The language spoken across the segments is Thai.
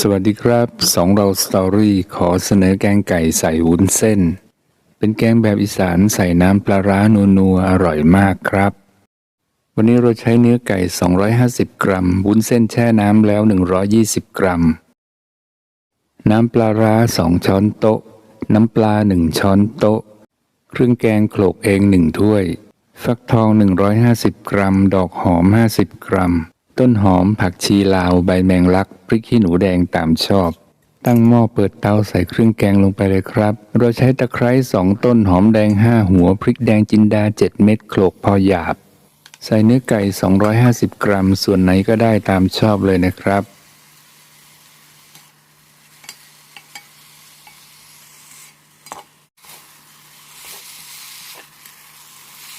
สวัสดีครับสองเราสตอรี่ขอเสนอแกงไก่ใส่วุ้นเส้น เป็นแกงแบบอีสานใส่น้ำปลาร้านัวๆอร่อยมากครับ วันนี้เราใช้เนื้อไก่ 250 กรัมวุ้นเส้นแช่น้ำแล้ว 120 กรัม น้ำปลาร้า 2 ช้อนโต๊ะ น้ำปลา 1 ช้อนโต๊ะ เครื่องแกงโขลกเอง 1 ถ้วย ฟักทอง 150 กรัม ดอกหอม 50 กรัม ต้นหอมผักชีลาวใบแมงลัก พริกขี้หนูแดงตามชอบ ตั้งหม้อเปิดเตาใส่เครื่องแกงลงไปเลยครับ เราใช้ตะไคร้สองต้นหอมแดง5หัว พริกแดงจินดา7เม็ดโขลกพอหยาบ ใส่เนื้อไก่ 250 กรัม ส่วนไหนก็ได้ตามชอบเลยนะครับ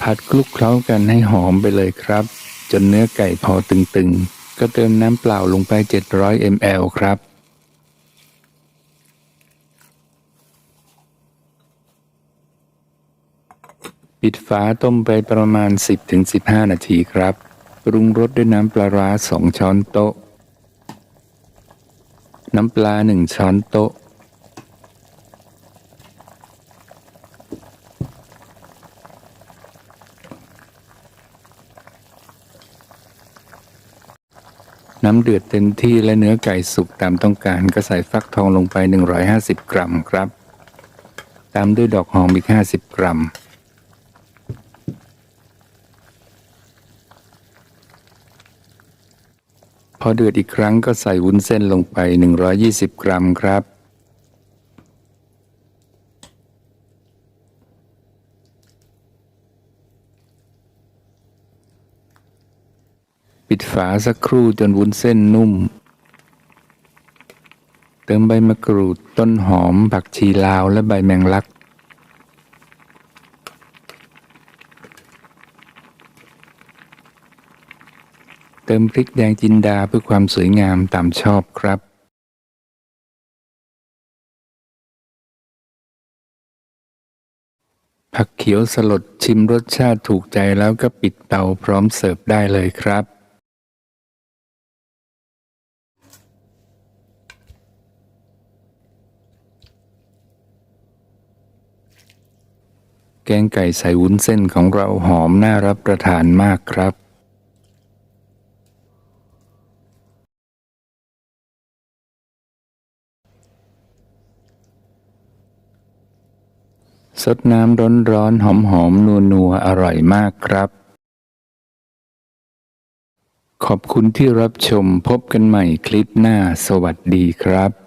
ผัดคลุกเคล้ากันให้หอมไปเลยครับ จนเนื้อไก่พอตึงๆ ก็เติมน้ำเปล่าลงไป 700 ml ครับ ปิดฝาต้มไปประมาณ 10-15 นาทีครับ ปรุงรสด้วยน้ำปลาร้า 2 ช้อนโต๊ะ น้ำปลา 1 ช้อนโต๊ะ น้ำเดือดเต็มที่และเนื้อไก่สุกตามต้องการ ก็ใส่ฟักทองลงไป 150 กรัมครับ ตามด้วยดอกหอมอีก 50 กรัม พอเดือดอีกครั้งก็ใส่วุ้นเส้นลงไป 120 กรัมครับ ปิดฝาสักครู่จนวุ้นเส้นนุ่ม เติมใบมะกรูดต้นหอมผักชีลาวและใบแมงลัก เติมพริกแดงจินดาเพื่อความสวยงามตามชอบครับผักเขียวสลดชิมรสชาติถูกใจแล้วก็ปิดเตาพร้อมเสิร์ฟได้เลยครับ แกงไก่ใส่วุ้นเส้นของเราหอมน่ารับประทานมากครับสดน้ำร้อนร้อนๆหอมหอมนัวนัวๆอร่อยมากครับ ขอบคุณที่รับชมพบกันใหม่คลิปหน้าสวัสดีครับ